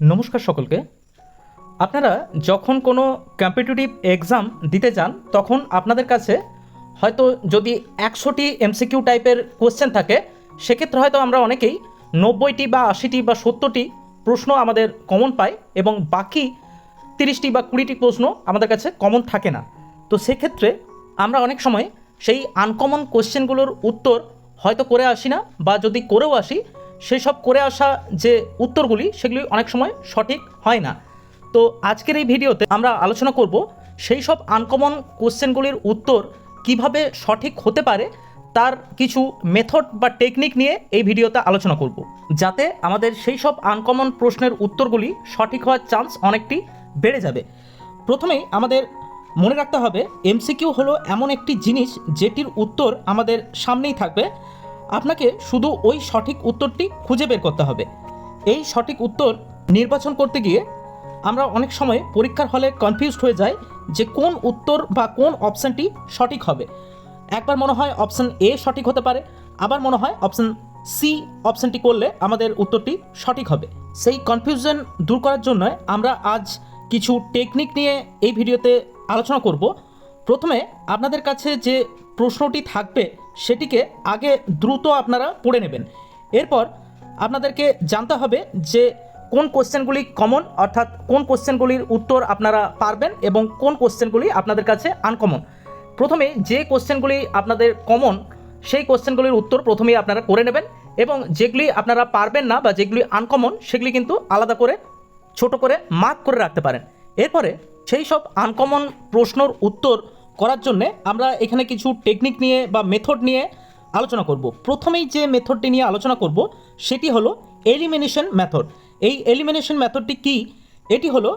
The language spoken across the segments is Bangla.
নমস্কার সকলকে। আপনারা যখন কোনো কম্পিটিটিভ এক্সাম দিতে যান, তখন আপনাদের কাছে হয়তো যদি একশোটি এমসিকিউ টাইপের কোশ্চেন থাকে, সেক্ষেত্রে হয়তো আমরা অনেকেই নব্বইটি বা আশিটি বা সত্তরটি প্রশ্ন আমাদের কমন পাই এবং বাকি তিরিশটি বা কুড়িটি প্রশ্ন আমাদের কাছে কমন থাকে না। তো সেক্ষেত্রে আমরা অনেক সময় সেই আনকমন কোশ্চেনগুলোর উত্তর হয়তো করে আসি না বা যদি করেও আসি সেই সব করে আসা যে উত্তরগুলি সেগুলি অনেক সময় সঠিক হয় না। তো আজকের এই ভিডিওতে আমরা আলোচনা করব সেই সব আনকমন কোশ্চেনগুলির উত্তর কীভাবে সঠিক হতে পারে তার কিছু মেথড বা টেকনিক নিয়ে এই ভিডিওতে আলোচনা করব। যাতে আমাদের সেই সব আনকমন প্রশ্নের উত্তরগুলি সঠিক হওয়ার চান্স অনেকটি বেড়ে যাবে। প্রথমেই আমাদের মনে রাখতে হবে এমসিকিউ হলো এমন একটি জিনিস যেটির উত্তর আমাদের সামনেই থাকবে। আপনাকে শুধু ওই সঠিক উত্তরটি খুঁজে বের করতে হবে। এই সঠিক উত্তর নির্বাচন করতে গিয়ে আমরা অনেক সময় পরীক্ষার হলে কনফিউজড হয়ে যাই যে কোন উত্তর বা কোন অপশানটি সঠিক হবে। একবার মনে হয় অপশান এ সঠিক হতে পারে, আবার মনে হয় অপশান সি অপশানটি করলে আমাদের উত্তরটি সঠিক হবে। সেই কনফিউশন দূর করার জন্য আমরা আজ কিছু টেকনিক নিয়ে এই ভিডিওতে আলোচনা করব। প্রথমে আপনাদের কাছে যে প্রশ্নটি থাকবে, সেটিকে আগে দ্রুত আপনারা পড়ে নেবেন। এরপর আপনাদেরকে জানতে হবে যে কোন কোশ্চেনগুলি কমন অর্থাৎ কোন কোশ্চেনগুলির উত্তর আপনারা পারবেন এবং কোন কোশ্চেনগুলি আপনাদের কাছে আনকমন প্রথমে যে কোশ্চেনগুলি আপনাদের কমন সেই কোশ্চেনগুলির উত্তর প্রথমেই আপনারা করে নেবেন এবং যেগুলি আপনারা পারবেন না বা যেগুলি আনকমন সেগুলি কিন্তু আলাদা করে, ছোট করে মার্ক করে রাখতে পারেন। এরপরে সেই সব আনকমন প্রশ্নর উত্তর করার জন্যে আমরা এখানে কিছু টেকনিক নিয়ে বা মেথড নিয়ে আলোচনা করব। প্রথমেই যে মেথডটি নিয়ে আলোচনা করব, সেটি হলো এলিমিনেশন মেথড এই এলিমিনেশন মেথডটি কি? এটি হলো,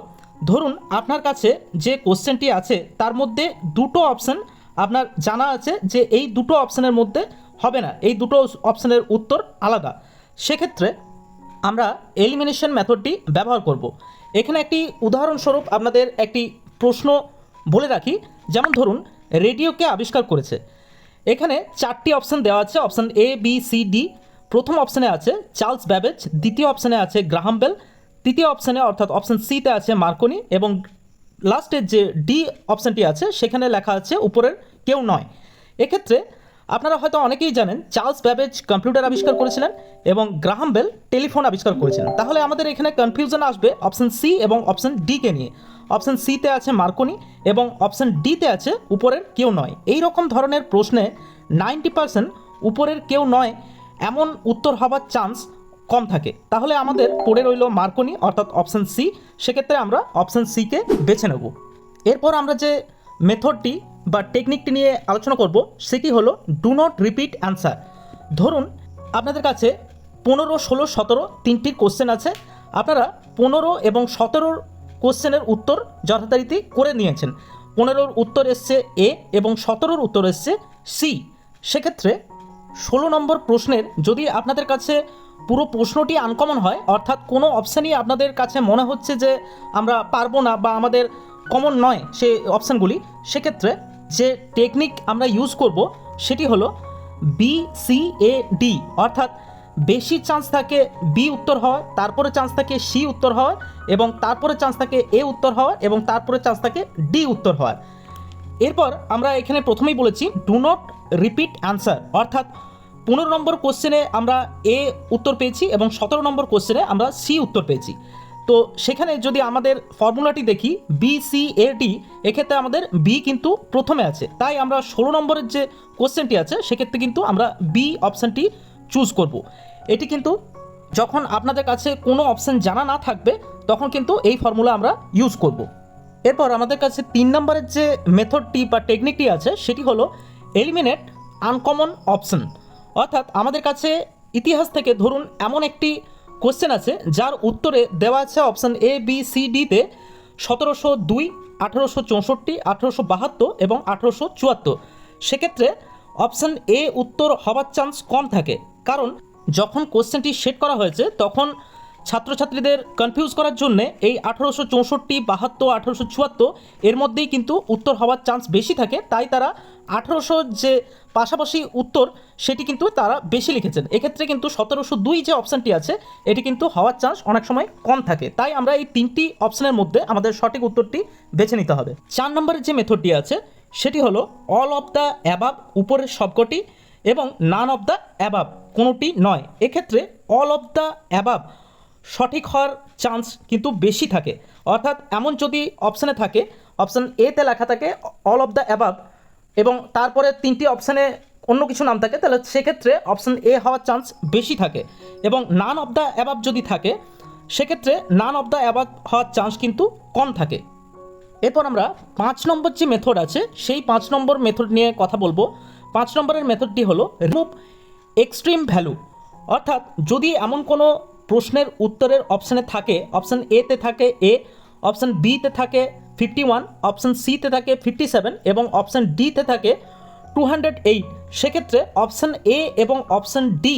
ধরুন আপনার কাছে যে কোশ্চেনটি আছে, তার মধ্যে দুটো অপশান আপনার জানা আছে যে এই দুটো অপশানের মধ্যে হবে না। এই দুটো অপশানের উত্তর আলাদা। সেক্ষেত্রে আমরা এলিমিনেশন মেথডটি ব্যবহার করব। এখানে একটি উদাহরণস্বরূপ আপনাদের একটি প্রশ্ন বলে রাখি, যেমন ধরুন রেডিওকে আবিষ্কার করেছে। এখানে চারটি অপশান দেওয়া আছে option A B C D প্রথম অপশানে আছে চার্লস ব্যাবেজ, দ্বিতীয় অপশানে আছে গ্রাহাম বেল, তৃতীয় অপশানে অর্থাৎ অপশান সিতে আছে মার্কনি এবং লাস্টের যে ডি অপশানটি আছে, সেখানে লেখা আছে উপরের কেউ নয়। এক্ষেত্রে আপনারা হয়তো অনেকেই জানেন, চার্লস ব্যাবেজ কম্পিউটার আবিষ্কার করেছিলেন এবং গ্রাহাম বেল টেলিফোন আবিষ্কার করেছিলেন। তাহলে আমাদের এখানে কনফিউশন আসবে অপশান সি এবং অপশান ডিকে নিয়ে। অপশান সিতে আছে মার্কনি এবং অপশান ডিতে আছে উপরের কেউ নয়। এই রকম ধরনের প্রশ্নে নাইনটি পার্সেন্ট উপরের কেউ নয় এমন উত্তর হবার চান্স কম থাকে। তাহলে আমাদের পড়ে রইল মার্কনি অর্থাৎ অপশান সি সেক্ষেত্রে আমরা অপশান সিকে বেছে নেব। এরপর আমরা যে মেথডটি বা টেকনিকটি নিয়ে আলোচনা করব, সেটি হলো ডু নট রিপিট অ্যান্সার। ধরুন আপনাদের কাছে পনেরো, ষোলো, সতেরো তিনটি কোশ্চেন আছে। আপনারা পনেরো এবং সতেরোর কোশ্চেনের উত্তর যথারীতি করে নিয়েছেন। পনেরোর উত্তর এসছে এ এবং সতেরোর উত্তর এসছে সি। সেক্ষেত্রে ষোলো নম্বর প্রশ্নের যদি আপনাদের কাছে পুরো প্রশ্নটি আনকমন হয়, অর্থাৎ কোনো অপশানই আপনাদের কাছে মনে হচ্ছে যে আমরা পারব না বা আমাদের কমন নয় সে অপশানগুলি সেক্ষেত্রে যে টেকনিক আমরা ইউজ করব, সেটি হলো বি সি এ ডি অর্থাৎ বেশি চান্স থাকে বি উত্তর হওয়ার, তারপরে চান্স থাকে সি উত্তর হওয়ার এবং তারপরে চান্স থাকে এ উত্তর হওয়ার এবং তারপরে চান্স থাকে ডি উত্তর হওয়ার। এরপর আমরা এখানে প্রথমেই বলেছি ডু নট রিপিট অ্যান্সার অর্থাৎ পনেরো নম্বর কোশ্চেনে আমরা এ উত্তর পেয়েছি এবং সতেরো নম্বর কোশ্চেনে আমরা সি উত্তর পেয়েছি। তো সেখানে যদি আমাদের ফর্মুলাটি দেখি বি সি এ ডি এক্ষেত্রে আমাদের বি কিন্তু প্রথমে আছে। তাই আমরা ষোলো নম্বরের যে কোশ্চেনটি আছে, সেক্ষেত্রে কিন্তু আমরা বি অপশানটি চুজ করব। এটি কিন্তু যখন আপনাদের কাছে কোনো অপশান জানা না থাকবে, তখন কিন্তু এই ফর্মুলা আমরা ইউজ করব। এরপর আমাদের কাছে তিন নম্বরের যে মেথডটি বা টেকনিকটি আছে, সেটি হলো এলিমিনেট আনকমন অপশন অর্থাৎ আমাদের কাছে ইতিহাস থেকে ধরুন এমন একটি কোশ্চেন আছে, যার উত্তরে দেওয়া আছে অপশান এ বি সি ডিতে সতেরোশো দুই, আঠেরোশো চৌষট্টি, আঠেরোশো বাহাত্তর এবং আঠেরোশো চুয়াত্তর। সেক্ষেত্রে অপশান এ উত্তর হবার চান্স কম থাকে। কারণ যখন কোশ্চেনটি সেট করা হয়েছে, তখন ছাত্রছাত্রীদের কনফিউজ করার জন্য এই আঠারোশো চৌষট্টি, বাহাত্তর, আঠারোশো চুয়াত্তর এর মধ্যেই কিন্তু উত্তর হওয়ার চান্স বেশি থাকে। তাই তারা আঠারোশো যে পাশাপাশি উত্তর, সেটি কিন্তু তারা বেশি লিখেছেন। এক্ষেত্রে কিন্তু সতেরোশো দুই যে অপশানটি আছে, এটি কিন্তু হওয়ার চান্স অনেক সময় কম থাকে। তাই আমরা এই তিনটি অপশানের মধ্যে আমাদের সঠিক উত্তরটি বেছে নিতে হবে। চার নম্বরের যে মেথডটি আছে, সেটি হলো অল অফ দ্য অ্যাবাব উপরের সবকটি এবং নান অফ দ্য অ্যাবাব কোনোটি নয়। এক্ষেত্রে অল অফ দ্য অ্যাবাব সঠিক হওয়ার চান্স কিন্তু বেশি থাকে। অর্থাৎ এমন যদি অপশানে থাকে অপশান এতে লেখা থাকে অল অফ দ্য অ্যাবাব এবং তারপরে তিনটি অপশানে অন্য কিছু নাম থাকে, তাহলে সেক্ষেত্রে অপশান এ হওয়ার চান্স বেশি থাকে। এবং নান অফ দ্য অ্যাবাব যদি থাকে, সেক্ষেত্রে নান অফ দ্য অ্যাবাব হওয়ার চান্স কিন্তু কম থাকে। এরপর আমরা পাঁচ নম্বর যে মেথড আছে, সেই পাঁচ নম্বর মেথড নিয়ে কথা বলব। পাঁচ নম্বরের মেথডটি হলো রিমুভ এক্সট্রিম ভ্যালু অর্থাৎ যদি এমন কোনো প্রশ্নের উত্তরের অপশানে থাকে অপশান এতে থাকে এ অপশান বিতে থাকে ফিফটি ওয়ান অপশান সিতে থাকে ফিফটি সেভেন এবং অপশান ডিতে থাকে টু হান্ড্রেড এইট সেক্ষেত্রে অপশান এ এবং অপশান ডি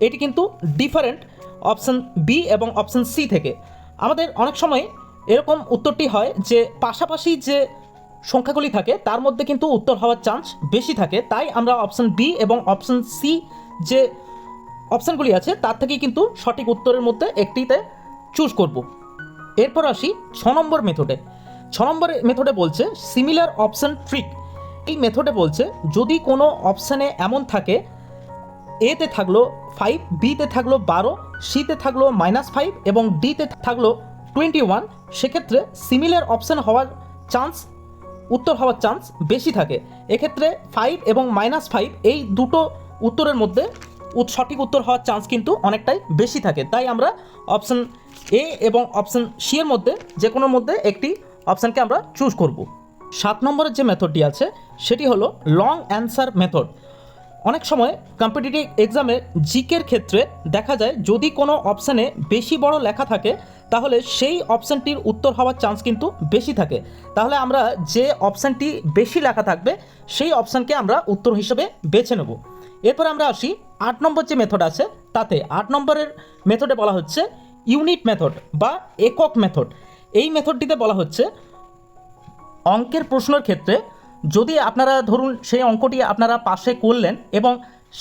এটি কিন্তু ডিফারেন্ট অপশান বি এবং অপশান সি থেকে। আমাদের অনেক সময় এরকম উত্তরটি হয় যে পাশাপাশি যে সংখ্যাগুলি থাকে, তার মধ্যে কিন্তু উত্তর হওয়ার চান্স বেশি থাকে। তাই আমরা অপশান বি এবং অপশান সি যে অপশানগুলি আছে, তার থেকে কিন্তু সঠিক উত্তরের মধ্যে একটিতে চুজ করব। এরপর আসি ছ নম্বর মেথডে ছ নম্বর মেথডে বলছে সিমিলার অপশান ট্রিক এই মেথডে বলছে, যদি কোনো অপশানে এমন থাকে এতে থাকল ফাইভ বিতে থাকল বারো সিতে থাকল মাইনাস ফাইভ এবং ডিতে থাকল টোয়েন্টি ওয়ান সেক্ষেত্রে সিমিলার অপশান হওয়ার চান্স উত্তর হওয়ার চান্স বেশি থাকে। এক্ষেত্রে ফাইভ এবং মাইনাস ফাইভ এই দুটো উত্তরের মধ্যে সঠিক উত্তর হওয়ার চান্স কিন্তু অনেকটাই বেশি থাকে। তাই আমরা অপশান এ এবং অপশান সি এর মধ্যে যে কোনো মধ্যে একটি অপশানকে আমরা চুজ করব। সাত নম্বরের যে মেথডটি আছে, সেটি হলো লং অ্যান্সার মেথড অনেক সময় কম্পিটিটিভ এক্সামে জিকের ক্ষেত্রে দেখা যায় যদি কোনো অপশানে বেশি বড় লেখা থাকে, তাহলে সেই অপশানটির উত্তর হওয়ার চান্স কিন্তু বেশি থাকে। তাহলে আমরা যে অপশানটি বেশি লেখা থাকবে, সেই অপশানকে আমরা উত্তর হিসেবে বেছে নেব। এরপর আমরা আসি, আট নম্বর যে মেথড আছে, তাতে আট নম্বরের মেথডে বলা হচ্ছে ইউনিট মেথড বা একক মেথড এই মেথডটিতে বলা হচ্ছে, অঙ্কের প্রশ্নের ক্ষেত্রে যদি আপনারা ধরুন সেই অঙ্কটি আপনারা পাশে করলেন এবং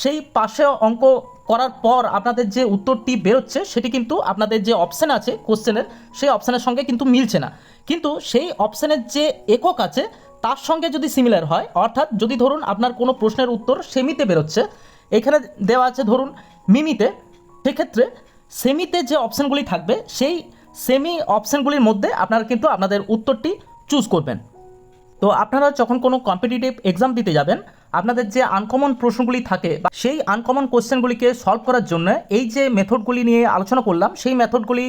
সেই পাশে অঙ্ক করার পর আপনাদের যে উত্তরটি বেরোচ্ছে, সেটি কিন্তু আপনাদের যে অপশান আছে কোশ্চেনের সেই অপশানের সঙ্গে কিন্তু মিলছে না। কিন্তু সেই অপশানের যে একক আছে, তার সঙ্গে যদি সিমিলার হয়, অর্থাৎ যদি ধরুন আপনার কোনো প্রশ্নের উত্তর সেমিতে বেরোচ্ছে, এখানে দেওয়া আছে ধরুন মিমিতে সেক্ষেত্রে সেমিতে যে অপশানগুলি থাকবে, সেই সেমি অপশানগুলির মধ্যে আপনারা কিন্তু আপনাদের উত্তরটি চুজ করবেন। তো আপনারা যখন কোনো কম্পিটিটিভ এক্সাম দিতে যাবেন, আপনাদের যে আনকমন প্রশ্নগুলি থাকে বা সেই আনকমন কোশ্চেনগুলিকে সলভ করার জন্য এই যে মেথডগুলি নিয়ে আলোচনা করলাম, সেই মেথডগুলি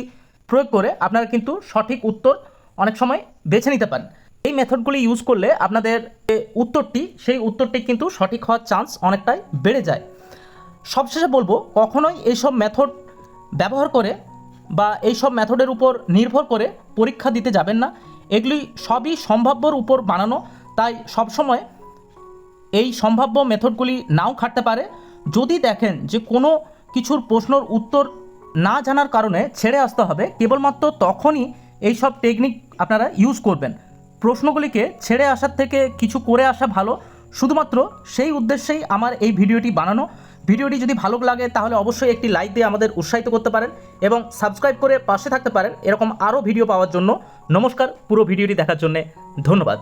প্রয়োগ করে আপনারা কিন্তু সঠিক উত্তর অনেক সময় বেছে নিতে পারেন। এই মেথডগুলি ইউজ করলে আপনাদের উত্তরটি, সেই উত্তরটি কিন্তু সঠিক হওয়ার চান্স অনেকটাই বেড়ে যায়। সবশেষে বলব, কখনোই এইসব মেথড ব্যবহার করে বা এইসব মেথডের উপর নির্ভর করে পরীক্ষা দিতে যাবেন না। এগুলি সবই সম্ভাব্যর উপর বানানো, তাই সবসময় এই সম্ভাব্য মেথডগুলি নাও খাটতে পারে। যদি দেখেন যে কোনো কিছুর প্রশ্নর উত্তর না জানার কারণে ছেড়ে আসতে হবে, কেবলমাত্র তখনই এই সব টেকনিক আপনারা ইউজ করবেন। প্রশ্নগুলিকে ছেড়ে আসার থেকে কিছু করে আসা ভালো। শুধুমাত্র সেই উদ্দেশ্যেই আমার এই ভিডিওটি বানানো। ভিডিওটি যদি ভালো লাগে, তাহলে অবশ্যই একটি লাইক দিয়ে আমাদের উৎসাহিত করতে পারেন এবং সাবস্ক্রাইব করে পাশে থাকতে পারেন। এরকম আরও ভিডিও পাওয়ার জন্য নমস্কার, পুরো ভিডিওটি দেখার জন্য ধন্যবাদ।